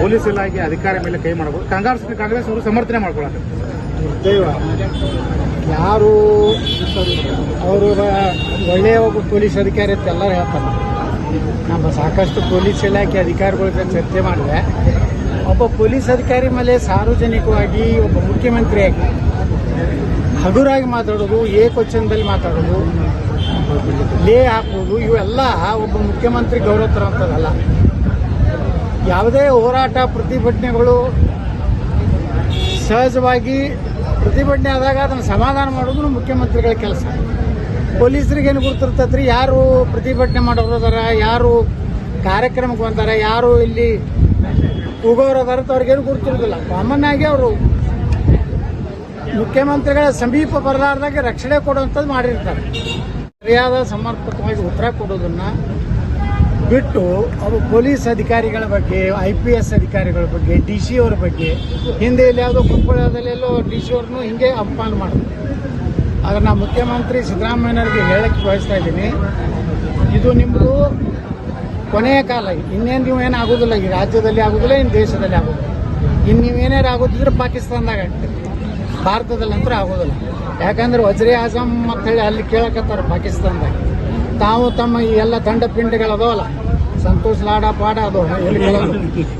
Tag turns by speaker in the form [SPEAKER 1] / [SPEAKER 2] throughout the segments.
[SPEAKER 1] Police ಇಲಾಖೆ ಅಧಿಕಾರಿ ಮೇಲೆ ಕೈ ಮಾಡಬಹುದು ಕಾಂಗ್ರೆಸ್ ಕಾಂಗ್ರೆಸ್ ಅವರು ಸಮರ್ಥನೆ ಮಾಡ್ಕೊಳ್ಳೋದು.
[SPEAKER 2] ಯಾರು ಅವರು ಒಳ್ಳೆಯ ಒಬ್ಬ ಪೊಲೀಸ್ ಅಧಿಕಾರಿ ಅಂತ ಎಲ್ಲರೂ ಹೇಳ್ತಾರೆ. ನಮ್ಮ ಸಾಕಷ್ಟು ಪೊಲೀಸ್ ಇಲಾಖೆ ಅಧಿಕಾರಿಗಳ ಚರ್ಚೆ ಮಾಡಿದೆ ಒಬ್ಬ ಪೊಲೀಸ್ ಅಧಿಕಾರಿ ಮೇಲೆ ಸಾರ್ವಜನಿಕವಾಗಿ ಒಬ್ಬ ಮುಖ್ಯಮಂತ್ರಿಯಾಗಿ ಹಗುರಾಗಿ ಮಾತಾಡೋದು ಏ ಕ್ವಶನ್ದಲ್ಲಿ ಮಾತಾಡೋದು, ಲೇ ಹಾಕೋದು, ಇವೆಲ್ಲ ಒಬ್ಬ ಮುಖ್ಯಮಂತ್ರಿ ಗೌರವ ತರುವಂಥದ್ದಲ್ಲ. ಯಾವುದೇ ಹೋರಾಟ ಪ್ರತಿಭಟನೆಗಳು ಸಹಜವಾಗಿ ಪ್ರತಿಭಟನೆ ಆದಾಗ ಅದನ್ನು ಸಮಾಧಾನ ಮಾಡೋದು ಮುಖ್ಯಮಂತ್ರಿಗಳ ಕೆಲಸ. ಪೊಲೀಸರಿಗೆ ಏನು ಗುರುತಿರ್ತೈತ್ರಿ ಯಾರು ಪ್ರತಿಭಟನೆ ಮಾಡೋರು ಅದಾರ? ಯಾರು ಕಾರ್ಯಕ್ರಮಕ್ಕೆ ಬಂದಾರ? ಯಾರು ಇಲ್ಲಿ ಹೋಗೋರು ಅದಾರ ಅವ್ರಿಗೇನು ಗುರುತಿರೋದಿಲ್ಲ. ಕಾಮನ್ ಆಗಿ ಅವರು ಮುಖ್ಯಮಂತ್ರಿಗಳ ಸಮೀಪ ಬರಲಾರ್ದಾಗೆ ರಕ್ಷಣೆ ಕೊಡುವಂಥದ್ದು ಮಾಡಿರ್ತಾರೆ. ಸರಿಯಾದ ಸಮರ್ಪಕವಾಗಿ ಉತ್ತರ ಕೊಡೋದನ್ನ ಬಿಟ್ಟು ಅವರು ಪೊಲೀಸ್ ಅಧಿಕಾರಿಗಳ ಬಗ್ಗೆ ಐ ಪಿ ಎಸ್ ಅಧಿಕಾರಿಗಳ ಬಗ್ಗೆ ಡಿ ಸಿ ಅವ್ರ ಬಗ್ಗೆ, ಹಿಂದೆ ಇಲ್ಲಿ ಯಾವುದೋ ಕೊಪ್ಪಳದಲ್ಲೆಲ್ಲೋ ಡಿ ಸಿ ಅವ್ರನ್ನೂ ಹಿಂಗೆ ಅಪಮಾನ ಮಾಡ್ತಾರೆ. ಆದರೆ ನಾ ಮುಖ್ಯಮಂತ್ರಿ ಸಿದ್ದರಾಮಯ್ಯನವ್ರಿಗೆ ಹೇಳಕ್ಕೆ ಬಯಸ್ತಾ ಇದ್ದೀನಿ. ಇದು ನಿಮ್ಮದು ಕೊನೆಯ ಕಾಲ. ಇನ್ನೇನು ನೀವು ಏನು ಆಗೋದಿಲ್ಲ, ಈ ರಾಜ್ಯದಲ್ಲಿ ಆಗೋದಿಲ್ಲ ಇನ್ನು ದೇಶದಲ್ಲಿ ಆಗೋದಿಲ್ಲ. ಇನ್ನು ನೀವೇನಾರು ಆಗೋದಿದ್ರೆ ಪಾಕಿಸ್ತಾನದಾಗ ಆಗ್ತದೆ ಭಾರತದಲ್ಲಂತೂ ಆಗೋದಿಲ್ಲ. ಯಾಕಂದ್ರೆ ವಜ್ರಿ ಆಜಮ್ ಅಂತ ಹೇಳಿ ಅಲ್ಲಿ ಕೇಳಕತ್ತಾರೆ ಪಾಕಿಸ್ತಾನದಾಗ. ತಾವು ತಮ್ಮ ಈ ಎಲ್ಲ ತಂಡ ಪಿಂಡಗಳು ಅದಾವಲ್ಲ, ಸಂತೋಷ್ ಲಾಡ ಪಾಡ ಅದು ಕೆಲವು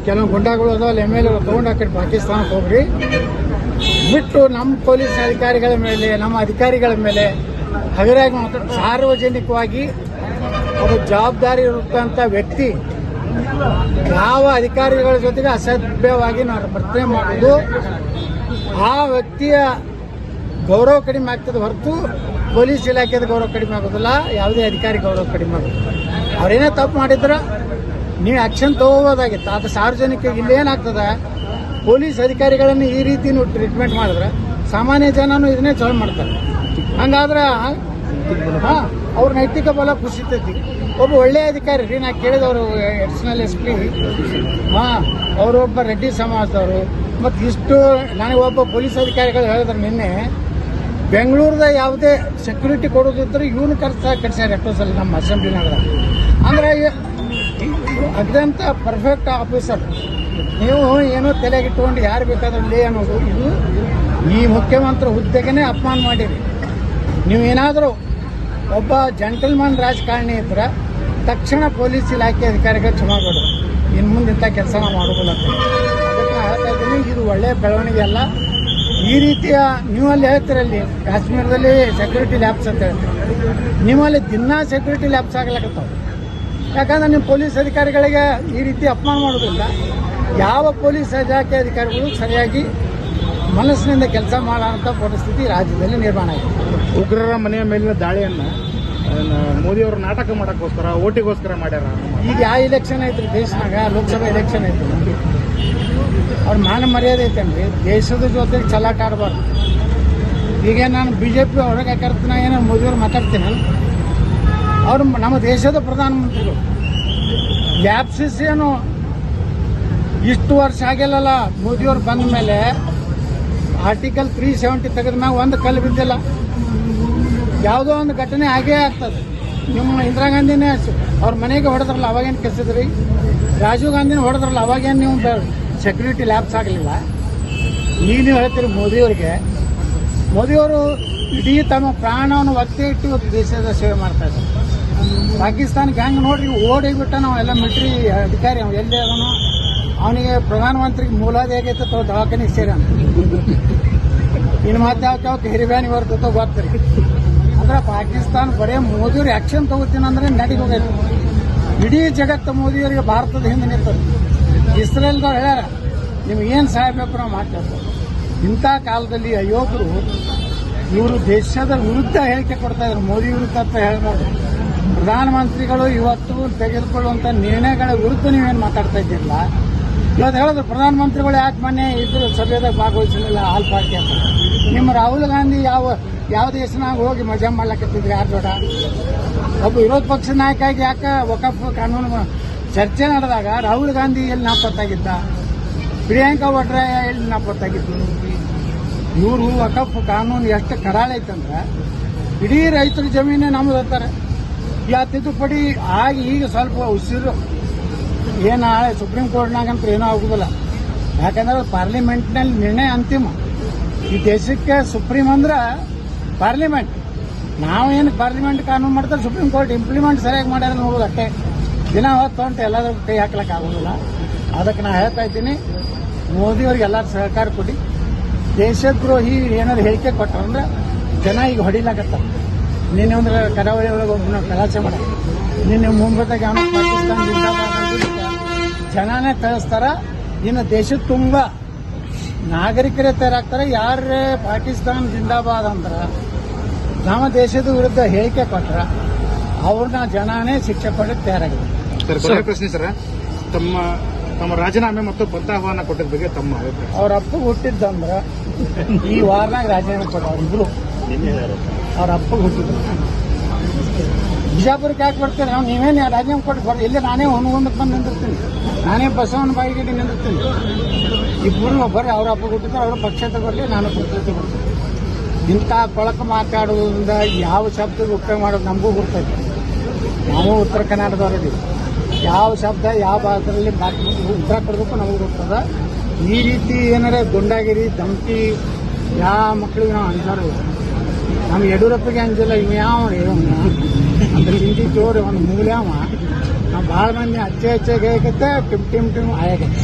[SPEAKER 2] ಕೆಲವು ಗುಂಡಾಗಳು ಅದಾವಲ್ಲ, ಎಂ ಎಲ್ ತೊಗೊಂಡು ಪಾಕಿಸ್ತಾನಕ್ಕೆ ಹೋಗ್ರಿ. ಬಿಟ್ಟು ನಮ್ಮ ಪೊಲೀಸ್ ಅಧಿಕಾರಿಗಳ ಮೇಲೆ, ನಮ್ಮ ಅಧಿಕಾರಿಗಳ ಮೇಲೆ ಹಗರಾಗಿ ಸಾರ್ವಜನಿಕವಾಗಿ ಒಬ್ಬ ಜವಾಬ್ದಾರಿ ಇರುತ್ತಂಥ ವ್ಯಕ್ತಿ ಯಾವ ಅಧಿಕಾರಿಗಳ ಜೊತೆಗೆ ಅಸಭ್ಯವಾಗಿ ನಾವು ವರ್ತನೆ ಮಾಡೋದು ಆ ವ್ಯಕ್ತಿಯ ಗೌರವ ಕಡಿಮೆ ಆಗ್ತದೆ ಹೊರತು ಪೊಲೀಸ್ ಇಲಾಖೆದ ಗೌರವ ಕಡಿಮೆ ಆಗೋದಿಲ್ಲ, ಯಾವುದೇ ಅಧಿಕಾರಿ ಗೌರವ ಕಡಿಮೆ ಆಗೋದಿಲ್ಲ. ಅವ್ರೇನೇ ತಪ್ಪು ಮಾಡಿದ್ರೆ, ನೀವು ಆ್ಯಕ್ಷನ್ ತಗೋಬೋದಾಗಿತ್ತು. ಅದು ಸಾರ್ವಜನಿಕ ಇಲ್ಲೇನಾಗ್ತದೆ ಪೊಲೀಸ್ ಅಧಿಕಾರಿಗಳನ್ನು ಈ ರೀತಿ ಟ್ರೀಟ್ಮೆಂಟ್ ಮಾಡಿದ್ರೆ ಸಾಮಾನ್ಯ ಜನನೂ ಇದನ್ನೇ ಚಾಲು ಮಾಡ್ತಾರೆ. ಹಂಗಾದ್ರೆ ಹಾಂ ಅವ್ರ ನೈತಿಕ ಬಲ ಕುಸಿತೈತಿ. ಒಬ್ಬ ಒಳ್ಳೆಯ ಅಧಿಕಾರಿ, ರೀ, ನಾ ಕೇಳಿದವರು ಎಡಿಷನಲ್ ಎಸ್ ಪಿ ಹಾಂ ಅವರೊಬ್ಬ ರೆಡ್ಡಿ ಸಮಾಜದವರು. ಮತ್ತು ಇಷ್ಟು ನನಗೆ ಒಬ್ಬ ಪೊಲೀಸ್ ಅಧಿಕಾರಿಗಳು ಹೇಳಿದ್ರು ನಿನ್ನೆ ಬೆಂಗಳೂರದ ಯಾವುದೇ ಸೆಕ್ಯೂರಿಟಿ ಕೊಡೋದಿದ್ರೆ ಇವನು ಖರ್ಚು ಕಟ್ಸ್ಯಾರ ಎಷ್ಟೋ ಸಲ ನಮ್ಮ ಅಸೆಂಬ್ಲಿನಾಗ ಅಂದರೆ ಅತ್ಯಂತ ಪರ್ಫೆಕ್ಟ್ ಆಫೀಸರ್ ನೀವು ಏನೋ ತಲೆಗಿಟ್ಕೊಂಡು ಯಾರು ಬೇಕಾದ್ರೂ ಲೇ ಅನ್ನೋದು ಇದು ಈ ಮುಖ್ಯಮಂತ್ರಿ ಹುದ್ದೆಗೇ ಅಪಮಾನ ಮಾಡಿರಿ. ನೀವು ಏನಾದರೂ ಒಬ್ಬ ಜಂಟಲ್ಮನ್ ರಾಜಕಾರಣಿ ಇದ್ರೆ ತಕ್ಷಣ ಪೊಲೀಸ್ ಇಲಾಖೆ ಅಧಿಕಾರಿಗಳು ಕ್ಷಮಾ ಕೊಡು ಇನ್ನು ಮುಂದೆ ಇಂಥ ಕೆಲಸ ನಾವು ಮಾಡೋದಿಲ್ಲ ಅದಕ್ಕೆ ಹೇಳ್ತಾ ಇದ್ದೀನಿ ಇದು ಒಳ್ಳೆಯ ಬೆಳವಣಿಗೆ ಅಲ್ಲ. ಈ ರೀತಿಯ ನೀವು ಅಲ್ಲಿ ಹೇಳ್ತೀರಲ್ಲಿ ಕಾಶ್ಮೀರದಲ್ಲಿ ಸೆಕ್ಯೂರಿಟಿ ಲ್ಯಾಬ್ಸ್ ಅಂತ ಹೇಳ್ತಾರೆ. ನಿಮ್ಮಲ್ಲಿ ದಿನಾ ಸೆಕ್ಯೂರಿಟಿ ಲ್ಯಾಬ್ಸ್ ಆಗ್ಲಕತ್ತಾವ. ಯಾಕಂದ್ರೆ ನಿಮ್ಮ ಪೊಲೀಸ್ ಅಧಿಕಾರಿಗಳಿಗೆ ಈ ರೀತಿ ಅಪಮಾನ ಮಾಡೋದಿಲ್ಲ ಯಾವ ಪೊಲೀಸ್ ಇಲಾಖೆ ಅಧಿಕಾರಿಗಳು ಸರಿಯಾಗಿ ಮನಸ್ಸಿನಿಂದ ಕೆಲಸ ಮಾಡೋಂಥ ಪರಿಸ್ಥಿತಿ ರಾಜ್ಯದಲ್ಲಿ ನಿರ್ಮಾಣ ಆಗಿದೆ.
[SPEAKER 1] ಉಗ್ರರ ಮನೆಯ ಮೇಲಿನ ದಾಳಿಯನ್ನು ಮೋದಿ ಅವರು ನಾಟಕ ಮಾಡೋಕ್ಕೋಸ್ಕರ ಓಟಿಗೋಸ್ಕರ ಮಾಡ್ಯಾರ
[SPEAKER 2] ಈಗ ಯಾವ ಇಲೆಕ್ಷನ್ ಐತ್ರಿ? ದೇಶನಾಗ ಲೋಕಸಭಾ ಎಲೆಕ್ಷನ್ ಐತಿ ಅವ್ರ ಮಾನ ಮರ್ಯಾದೆ ಐತೇನ್ರಿ ದೇಶದ ಜೊತೆಗೆ ಚಲಾಟ ಆಡಬಾರ್ದು ಈಗ ನಾನು ಬಿ ಜೆ ಪಿ ಹೊರಗೆ ಹಾಕಿರ್ತೀನಿ ಏನೋ ಮೋದಿಯವ್ರು ಮಾತಾಡ್ತೀನಿ ಅವರು ನಮ್ಮ ದೇಶದ ಪ್ರಧಾನಮಂತ್ರಿಗಳು. ಏನು ಇಷ್ಟು ವರ್ಷ ಆಗಿಲ್ಲಲ್ಲ ಮೋದಿಯವ್ರು ಬಂದ ಮೇಲೆ ಆರ್ಟಿಕಲ್ ತ್ರೀ ಸೆವೆಂಟಿ ತೆಗೆದ ಮ್ಯಾಗ ಒಂದು ಕಲ್ಲು ಬಿದ್ದಿಲ್ಲ. ಯಾವುದೋ ಒಂದು ಘಟನೆ ಆಗೇ ಆಗ್ತದೆ. ನಿಮ್ಮ ಇಂದಿರಾ ಗಾಂಧಿನೇ ಅವ್ರ ಮನೆಗೆ ಹೊಡೆದ್ರಲ್ಲ, ಅವಾಗೇನು ಕೆಸಿದ್ರಿ? ರಾಜೀವ್ ಗಾಂಧಿನ ಹೊಡೆದ್ರಲ್ಲ, ಅವಾಗೇನು ನೀವು ಸೆಕ್ಯೂರಿಟಿ ಲ್ಯಾಬ್ಸ್ ಆಗಲಿಲ್ಲ. ಈಗ ನೀವು ಹೇಳ್ತೀರಿ ಮೋದಿಯವರಿಗೆ, ಮೋದಿಯವರು ಇಡೀ ತಮ್ಮ ಪ್ರಾಣವನ್ನು ಒತ್ತೆ ಇಟ್ಟು ಇವತ್ತು ದೇಶದ ಸೇವೆ ಮಾಡ್ತಾ ಇದ್ದಾರೆ. ಪಾಕಿಸ್ತಾನಕ್ಕೆ ಹೆಂಗೆ ನೋಡ್ರಿ ಓಡಿಬಿಟ್ಟ ನಾವು ಎಲ್ಲ ಮಿಲಿಟ್ರಿ ಅಧಿಕಾರಿ, ಅವ್ನು ಎಲ್ಲಿ ಅದನ್ನು ಅವನಿಗೆ ಪ್ರಧಾನಮಂತ್ರಿಗೆ ಮೂಲಾದಿ ಆಗೈತೆ ತೋ ದವಾಖಾನಿಗೆ ಸೇರಾನ ಇನ್ನು ಮತ್ತೆ ಯಾವ ಯಾವ ಹಿರಿಬ್ಯಾನಿ ಬರ್ತೈತೋ ಅಂದ್ರೆ ಪಾಕಿಸ್ತಾನ ಬರೇ ಮೋದಿಯವ್ರು ಆ್ಯಕ್ಷನ್ ತಗೋತೀನಂದ್ರೆ ಅಂದ್ರೆ ಇಡೀ ಜಗತ್ತು ಮೋದಿಯವರಿಗೆ ಭಾರತದ ಹಿಂದೆ ನಿರ್ತದೆ ಇಸ್ರೇಲ್ದವ್ರು ಹೇಳ್ಯಾರ ನಿಮ್ಗೇನು ಸಹಾಯ ಬೇಕು ನಾವು ಮಾಡ್ತೇವೆ ಇಂಥ ಕಾಲದಲ್ಲಿ ಯುವಕರು ಇವರು ದೇಶದ ವಿರುದ್ಧ ಹೇಳಿಕೆ ಕೊಡ್ತಾ ಇದ್ರು, ಮೋದಿ ವಿರುದ್ಧ ಅಂತ ಹೇಳ್ಬಾರ್ದು ಪ್ರಧಾನಮಂತ್ರಿಗಳು ಇವತ್ತು ತೆಗೆದುಕೊಳ್ಳುವಂಥ ನಿರ್ಣಯಗಳ ವಿರುದ್ಧ ನೀವೇನು ಮಾತಾಡ್ತಾ ಇದ್ದಿರಲ್ಲ? ಇವತ್ತು ಹೇಳಿದ್ರು, ಪ್ರಧಾನಮಂತ್ರಿಗಳು ಯಾಕೆ ಮೊನ್ನೆ ಇದ್ರು ಸಭೆದಾಗ ಭಾಗವಹಿಸಲಿಲ್ಲ, ಆಲ್ ಪಾರ್ಟಿ ಅಂತ. ನಿಮ್ಮ ರಾಹುಲ್ ಗಾಂಧಿ ಯಾವ ಯಾವ ದೇಶನಾಗ ಹೋಗಿ ಮಜಾ ಮಾಡ್ಲಕತ್ತಿದ್ರು ಯಾರು ಜೋಡ? ಒಬ್ಬ ವಿರೋಧ ಪಕ್ಷದ ನಾಯಕ ಆಗಿ ಯಾಕೆ ವಕಫ್ ಕಾನೂನು ಚರ್ಚೆ ನಡೆದಾಗ ರಾಹುಲ್ ಗಾಂಧಿ ಎಲ್ಲಿ ನಾಪತ್ತಾಗಿದ್ದ? ಪ್ರಿಯಾಂಕಾ ವಡ್ರಾಯ ಎಲ್ಲಿ ನಾಪತ್ತಾಗಿದ್ದು? ಇವರು ವಕಫ್ ಕಾನೂನು ಎಷ್ಟು ಕರಾಳ ಐತಂದ್ರೆ, ಇಡೀ ರೈತರ ಜಮೀನೇ ನಮ್ದು ಅಂತಾರೆ. ಯಾ ತಿದ್ದುಪಡಿ ಆಗಿ ಈಗ ಸ್ವಲ್ಪ ಉಸಿರು ಏನು ನಾಳೆ ಸುಪ್ರೀಂ ಕೋರ್ಟ್ನಾಗಂತೂ ಏನೂ ಆಗುದಿಲ್ಲ. ಯಾಕಂದ್ರೆ ಪಾರ್ಲಿಮೆಂಟ್ನಲ್ಲಿ ನಿರ್ಣಯ ಅಂತಿಮ. ಈ ದೇಶಕ್ಕೆ ಸುಪ್ರೀಂ ಅಂದ್ರೆ ಪಾರ್ಲಿಮೆಂಟ್. ಏನು ಪಾರ್ಲಿಮೆಂಟ್ ಕಾನೂನು ಮಾಡ್ತಾರೆ, ಸುಪ್ರೀಂ ಕೋರ್ಟ್ ಇಂಪ್ಲಿಮೆಂಟ್ ಸರಿಯಾಗಿ ಮಾಡ್ಯಾರ ನೋಡೋದು ಅಷ್ಟೇ. ದಿನ ಹೊತ್ತು ಎಲ್ಲಾದ್ರೂ ಕೈ ಹಾಕ್ಲಕ್ಕೆ ಆಗೋದಿಲ್ಲ. ಅದಕ್ಕೆ ನಾ ಹೇಳ್ತಾ ಇದ್ದೀನಿ, ಮೋದಿಯವ್ರಿಗೆ ಎಲ್ಲರೂ ಸಹಕಾರ ಕೊಡಿ. ದೇಶದ್ರೋಹಿ ಏನಾದ್ರು ಹೇಳಿಕೆ ಕೊಟ್ಟರಂದ್ರೆ ಜನ ಈಗ ಹೊಡಿಲಾಕತ್ತಾರ. ನಿನ್ನೆ ಒಂದು ಕರಾವಳಿ ಒಳಗೆ ಒಬ್ಬನ ಕಲಾಸೆ ಮಾಡ. ನಿನ್ನೆ ಮುಂಬೈದಾಗ ಅವನು ಪಾಕಿಸ್ತಾನ ಜನನೇ ತರಿಸ್ತಾರ. ಇನ್ನು ದೇಶದ ತುಂಬ ನಾಗರಿಕರೇ ತಯಾರಾಗ್ತಾರೆ. ಯಾರೇ ಪಾಕಿಸ್ತಾನ ಜಿಂದಾಬಾದ್ ಅಂದ್ರೆ, ನಮ್ಮ ದೇಶದ ವಿರುದ್ಧ ಹೇಳಿಕೆ ಕೊಟ್ರ ಅವ್ರನ್ನ ಜನನೇ ಶಿಕ್ಷೆ ಕೊಡಕ್ಕೆ ತಯಾರಾಗಿದೆ
[SPEAKER 1] ಕೊನೆಯ ಪ್ರಶ್ನೆ ಸರ್ ತಮ್ಮ ತಮ್ಮ ರಾಜೀನಾಮೆ ಮತ್ತು ಪಂಥಾಹ್ವಾನ ಕೊಟ್ಟಿದ್ದ ಬಗ್ಗೆ ತಮ್ಮ ಅಭಿಪ್ರಾಯ.
[SPEAKER 2] ಅವ್ರ ಅಪ್ಪ ಹುಟ್ಟಿದ್ದಂದ್ರ ಈ ವಾರನಾಗ ರಾಜೀನಾಮೆ ಕೊಟ್ಟು ಅವ್ರಿಬ್ರು ಅವ್ರ ಅಪ್ಪ ಹುಟ್ಟಿದ್ರು. ಬಿಜಾಪುರಕ್ಕೆ ಯಾಕೆ ಬರ್ತೀರಿ? ನಾವು ನೀವೇನು ರಾಜೀನಾಮೆ ಕೊಟ್ಟು ಬರ್ರಿ ಇಲ್ಲಿ ನಾನೇ ಹೊನ್ಗೊಂದಕ್ಕೆ ಬಂದು ನಿಂದಿರ್ತೀನಿ. ನಾನೇ ಬಸವನ ಬಾಯಿಗೆ ನಿಂದಿರ್ತೀನಿ. ಇಬ್ಬರು ಬರ್ರಿ ಅವ್ರ ಅಪ್ಪ ಹುಟ್ಟಿದ್ರು ಅವರು ಪಕ್ಷ ಬರ್ಲಿ ನಾನು ಪಕ್ಷ ಕೊಡ್ತೀನಿ ಇಂಥ ಕೊಳಕ ಮಾತಾಡೋದ್ರಿಂದ ಯಾವ ಶಬ್ದಕ್ಕೆ ಉಪಯೋಗ ಮಾಡೋದು ನಮಗೂ ಗೊತ್ತೈತೆ ನಾವು ಉತ್ತರ ಕನ್ನಡದವರಿದ್ದೀವಿ ಯಾವ ಶಬ್ದ, ಯಾವ ಭಾಗದಲ್ಲಿ ಉತ್ತರ ಕೊಡಬೇಕು, ನಮಗೆ ಗೊತ್ತದ ಈ ರೀತಿ ಏನಾರ ಗುಂಡಾಗಿರಿ ಧಮಕಿ ಯಾವ ಮಕ್ಕಳಿಗೆ ನಾವು ಅಂಜಾರ ನಮ್ಮ ಯಡಿಯೂರಪ್ಪಗೆ ಅಂಜಲ್ಲ ಇವ ಯಾವ ಅಂದ್ರೆ ಹಿಂದಿ ಜೋರು ಒಂದು ಮೂಲ್ಯಾವ ನಾವು ಭಾಳ ಮಂದಿ ಅಚ್ಚೆ ಹೆಚ್ಚಾಗಿ ಹೇಗತ್ತೆ ಟಿಮ್ ಟಿಮ್ ಟಿಮ್ ಆಯಾಗತ್ತೆ